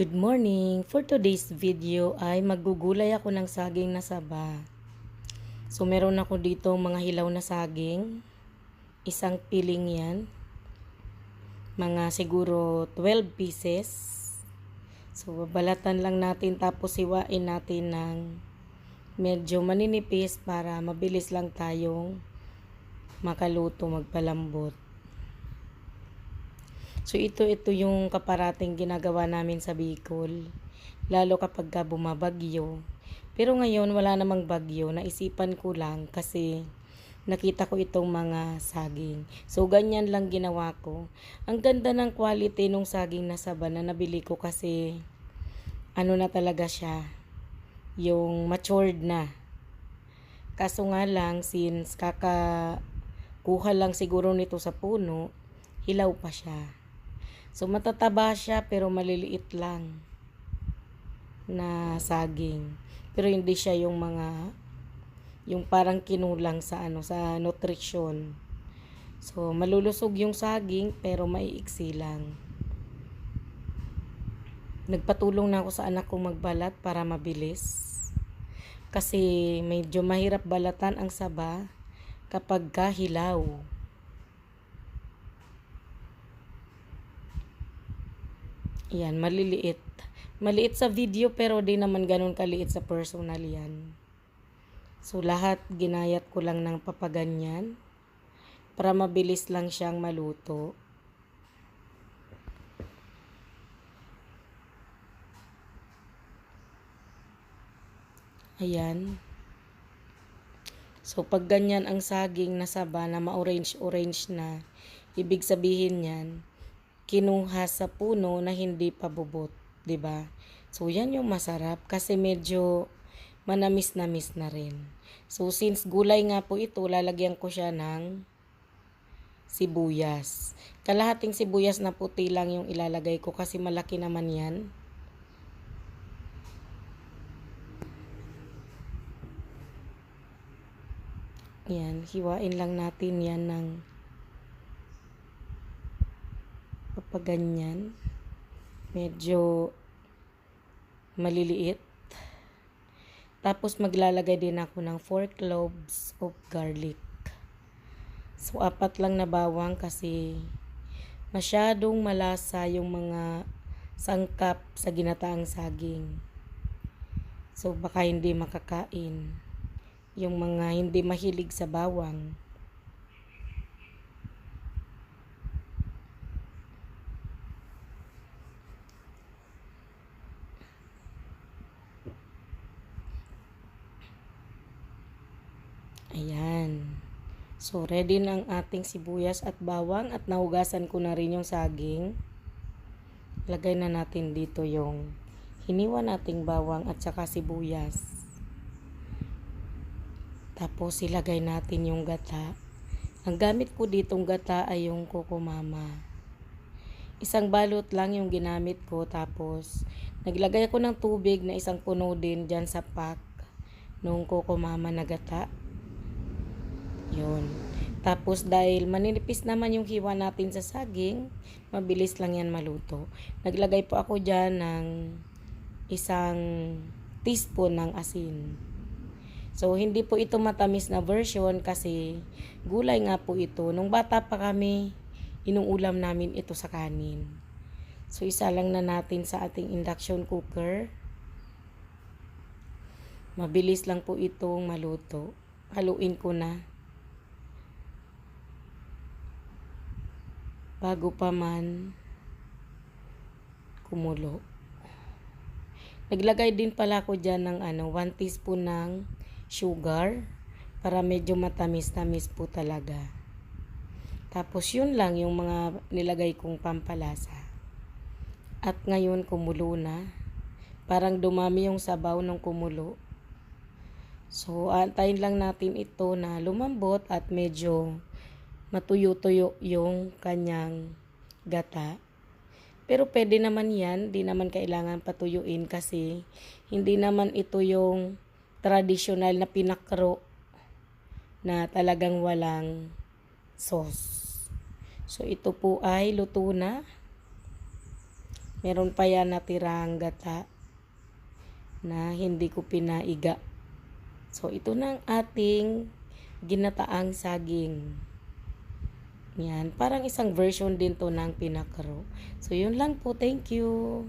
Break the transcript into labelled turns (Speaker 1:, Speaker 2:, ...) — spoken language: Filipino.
Speaker 1: Good morning! For today's video ay magugulay ako ng saging na saba. So meron ako dito mga hilaw na saging. Isang piling yan. Mga siguro 12 pieces. So babalatan lang natin tapos siwain natin ng medyo maninipis para mabilis lang tayong makaluto, magpalambot. So ito ito yung kaparating ginagawa namin sa Bicol. Lalo kapag ka bumabagyo. Pero ngayon wala namang bagyo. Naisipan ko lang kasi nakita ko itong mga saging. So ganyan lang ginawa ko. Ang ganda ng quality nung saging na saba na nabili ko kasi ano na talaga siya. Yung matured na. Kaso nga lang since kaka kuha lang siguro nito sa puno, hilaw pa siya. So matataba siya pero maliliit lang na saging. Pero hindi siya yung mga yung parang kinulang sa ano sa nutrition. So malulusog yung saging pero maiiksi lang. Nagpatulong na ako sa anak kong magbalat para mabilis. Kasi medyo mahirap balatan ang saba kapag kahilaw. Yan, maliliit. Maliit sa video pero di naman ganun kaliit sa personal yan. So lahat ginayat ko lang ng papaganyan para mabilis lang siyang maluto. Ayan. So pag ganyan ang saging na saba na ma-orange-orange na, ibig sabihin yan, kinuha sa puno na hindi pa bubot, 'di ba? So yan yung masarap kasi medyo manamis-namis na rin. So since gulay nga po ito, lalagyan ko siya ng sibuyas. Kalahating sibuyas na puti lang yung ilalagay ko kasi malaki naman yan. Yan, hiwain lang natin yan ng papaganyan. Medyo maliliit. Tapos maglalagay din ako ng 4 cloves of garlic. So apat lang na bawang kasi masyadong malasa yung mga sangkap sa ginataang saging. So baka hindi makakain yung mga hindi mahilig sa bawang. Ayan. So, ready na ang ating sibuyas at bawang at nahugasan ko na rin yung saging. Lagay na natin dito yung hiniwa nating bawang at saka sibuyas. Tapos, ilagay natin yung gata. Ang gamit ko ditong gata ay yung kokomama. Isang balot lang yung ginamit ko. Tapos, naglagay ako ng tubig na isang puno din dyan sa pack nung kokomama na gata. Yun. Tapos dahil maninipis naman yung hiwa natin sa saging, mabilis lang yan maluto. Naglagay po ako dyan ng isang teaspoon ng asin. So, hindi po ito matamis na version kasi gulay nga po ito. Nung bata pa kami, inuulam namin ito sa kanin. So, isa lang na natin sa ating induction cooker. Mabilis lang po itong maluto. Haluin ko na. Bago pa man kumulo. Naglagay din pala ako dyan ng ano, 1 teaspoon ng sugar para medyo matamis-tamis po talaga. Tapos yun lang yung mga nilagay kong pampalasa. At ngayon kumulo na. Parang dumami yung sabaw ng kumulo. So, antayin lang natin ito na lumambot at medyo matuyo-tuyo yung kanyang gata. Pero pwede naman yan, di naman kailangan patuyuin kasi hindi naman ito yung traditional na pinakro na talagang walang sauce. So ito po ay luto na. Meron pa yan natirang gata na hindi ko pinaiga. So, ito na ang ating ginataang saging. Yan. Parang isang version din to ng pinakaro. So, yun lang po. Thank you.